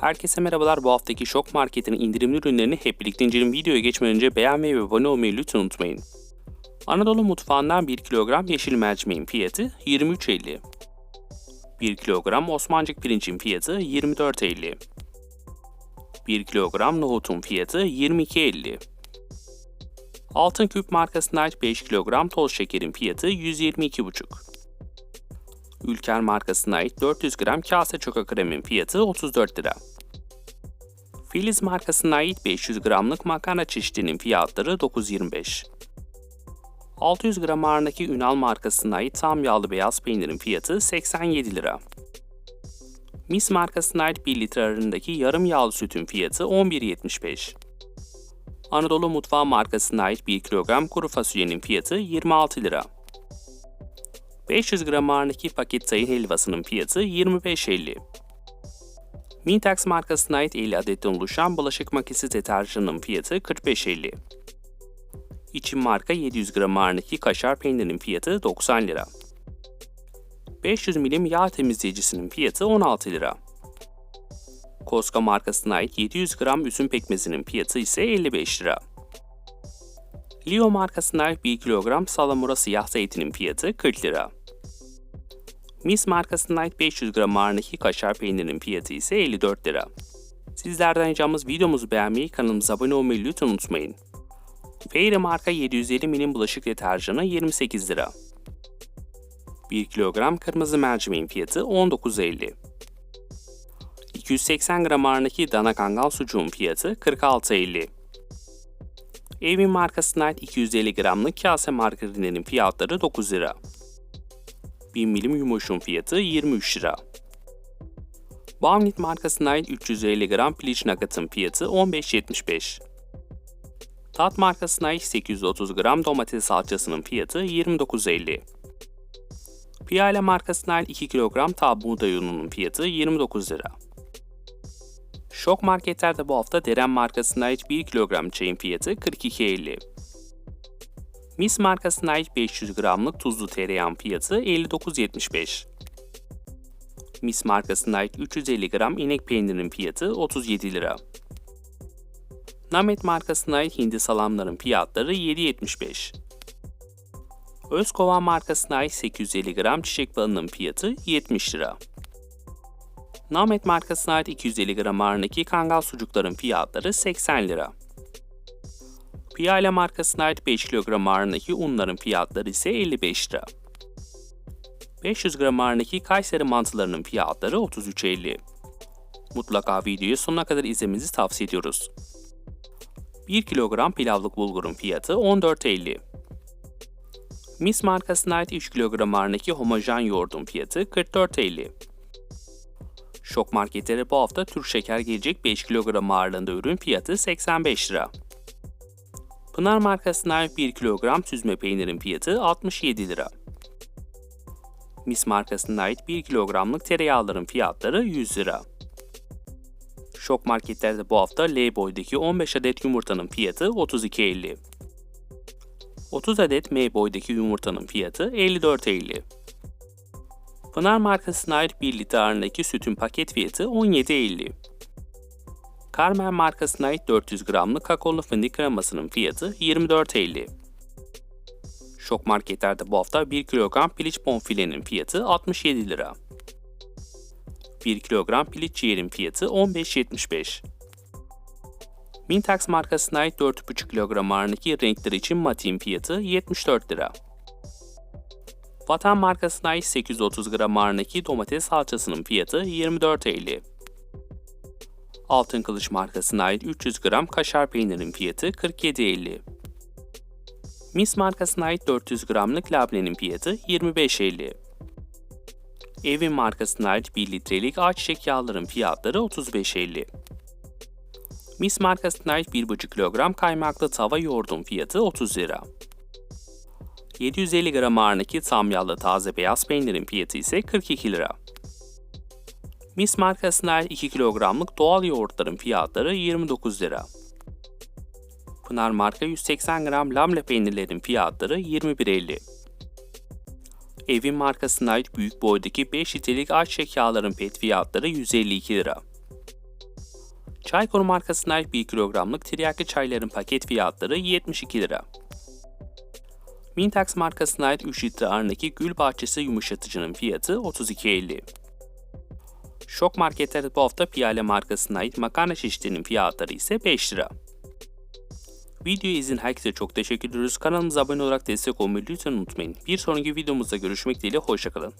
Herkese merhabalar. Bu haftaki Şok Market'in indirimli ürünlerini hep birlikte inceleyelim. Videoya geçmeden önce beğenmeyi ve abone olmayı lütfen unutmayın. Anadolu mutfağından 1 kilogram yeşil mercimeğin fiyatı 23.50. 1 kilogram Osmancık pirincin fiyatı 24.50. 1 kilogram nohutun fiyatı 22.50. Altın Küp markasına ait 5 kilogram toz şekerin fiyatı 122,5. Ülker markasına ait 400 gram kase çoka kremin fiyatı 34 lira. Filiz markasına ait 500 gramlık makarna çeşidinin fiyatları 9.25. 600 gram ağırındaki Ünal markasına ait tam yağlı beyaz peynirin fiyatı 87 lira. Mis markasına ait 1 litre ağırlığındaki yarım yağlı sütün fiyatı 11.75. Anadolu Mutfağı markasına ait 1 kilogram kuru fasulyenin fiyatı 26 lira. 500 gram ağırlığındaki paket tayin helvasının fiyatı 25.50. Mintax markasına ait 50 adetten oluşan bulaşık makinesi deterjanının fiyatı 45.50. İçin marka 700 gram ağırlığındaki kaşar peynirinin fiyatı 90 lira. 500 milim yağ temizleyicisinin fiyatı 16 lira. Koska markasına ait 700 gram üzüm pekmezinin fiyatı ise 55 lira. Leo markasına ait 1 kilogram salamura siyah zeytinin fiyatı 40 lira. Mis markasına ait 500 gram ağırlığındaki kaşar peynirinin fiyatı ise 54 lira. Sizlerden ricamız videomuzu beğenmeyi, kanalımıza abone olmayı lütfen unutmayın. Fairy marka 750 milim bulaşık deterjanı 28 lira. 1 kilogram kırmızı mercimeğin fiyatı 19.50. 280 gram ağırlığındaki dana kangal sucuğun fiyatı 46.50. Evin markasına ait 250 gramlık kase margarinlerin fiyatları 9 lira. 1000 milim yumuşun fiyatı 23 lira. Bamnit markasına ait 350 gram piliç nakatın fiyatı 15.75. Tat markasına ait 830 gram domates salçasının fiyatı 29.50. Piyale markasına ait 2 kilogram tabi buğday ununun fiyatı 29 lira. Şok marketlerde bu hafta Deren markasına ait 1 kilogram çayın fiyatı 42.50. Mis markasına ait 500 gramlık tuzlu tereyağın fiyatı 59.75. Mis markasına ait 350 gram inek peynirinin fiyatı 37 lira. Namet markasına ait hindi salamların fiyatları 7.75. Özkova markasına ait 850 gram çiçek balının fiyatı 70 lira. Namet markasına ait 250 gram ağırlığındaki kangal sucukların fiyatları 80 lira. Piyale markasına ait 5 kilogram ağırlığındaki unların fiyatları ise 55 lira. 500 gram ağırlığındaki Kayseri mantılarının fiyatları 33.50. Mutlaka videoyu sonuna kadar izlemenizi tavsiye ediyoruz. 1 kilogram pilavlık bulgurun fiyatı 14.50. Mis markasına ait 3 kilogram ağırlığındaki homojen yoğurdun fiyatı 44.50. Şok marketlere bu hafta Türk şeker gelecek 5 kilogram ağırlığında ürün fiyatı 85 lira. Pınar markasına ait 1 kilogram süzme peynirin fiyatı 67 lira. Mis markasına ait 1 kilogramlık tereyağların fiyatları 100 lira. Şok marketlerde bu hafta L boydaki 15 adet yumurtanın fiyatı 32.50. 30 adet M boydaki yumurtanın fiyatı 54.50. Pınar markasına ait 1 litre ağırlığındaki sütün paket fiyatı 17.50. Carmen markasına ait 400 gramlık kakaolu fındık kremasının fiyatı 24.50. Şok marketlerde bu hafta 1 kilogram piliç bonfilenin fiyatı 67 lira. 1 kilogram piliç ciğerin fiyatı 15.75. Mintax markasına ait 4,5 kilogram ağırlığındaki renkler için matin fiyatı 74 lira. Vatan markasına ait 830 gram ağırlığındaki domates salçasının fiyatı 24.50. Altın Kılıç markasına ait 300 gram kaşar peynirin fiyatı 47.50. Mis markasına ait 400 gramlık labnenin fiyatı 25.50. Evin markasına ait 1 litrelik ayçiçek yağların fiyatları 35.50. Mis markasına ait 1,5 kilogram kaymaklı tava yoğurdun fiyatı 30 lira. 750 gram ağırlığındaki tam yağlı taze beyaz peynirin fiyatı ise 42 lira. Mis markasına ait 2 kilogramlık doğal yoğurtların fiyatları 29 lira. Pınar marka 180 gram lamle peynirlerin fiyatları 21.50. Evin markasına ait büyük boydaki 5 litrelik ayçiçek yağların pet fiyatları 152 lira. Çaykur markasına ait 1 kilogramlık tiryaki çayların paket fiyatları 72 lira. Mintax markasına ait 3 litre Arnaki Gül Bahçesi yumuşatıcının fiyatı 32.50. Şok marketlerde bu hafta Piyale markasına ait makarna çeşitlerinin fiyatları ise 5 lira. Videoyu izin herkese çok teşekkür ediyoruz. Kanalımıza abone olarak destek olmayı lütfen unutmayın. Bir sonraki videomuzda görüşmek dileğiyle hoşçakalın.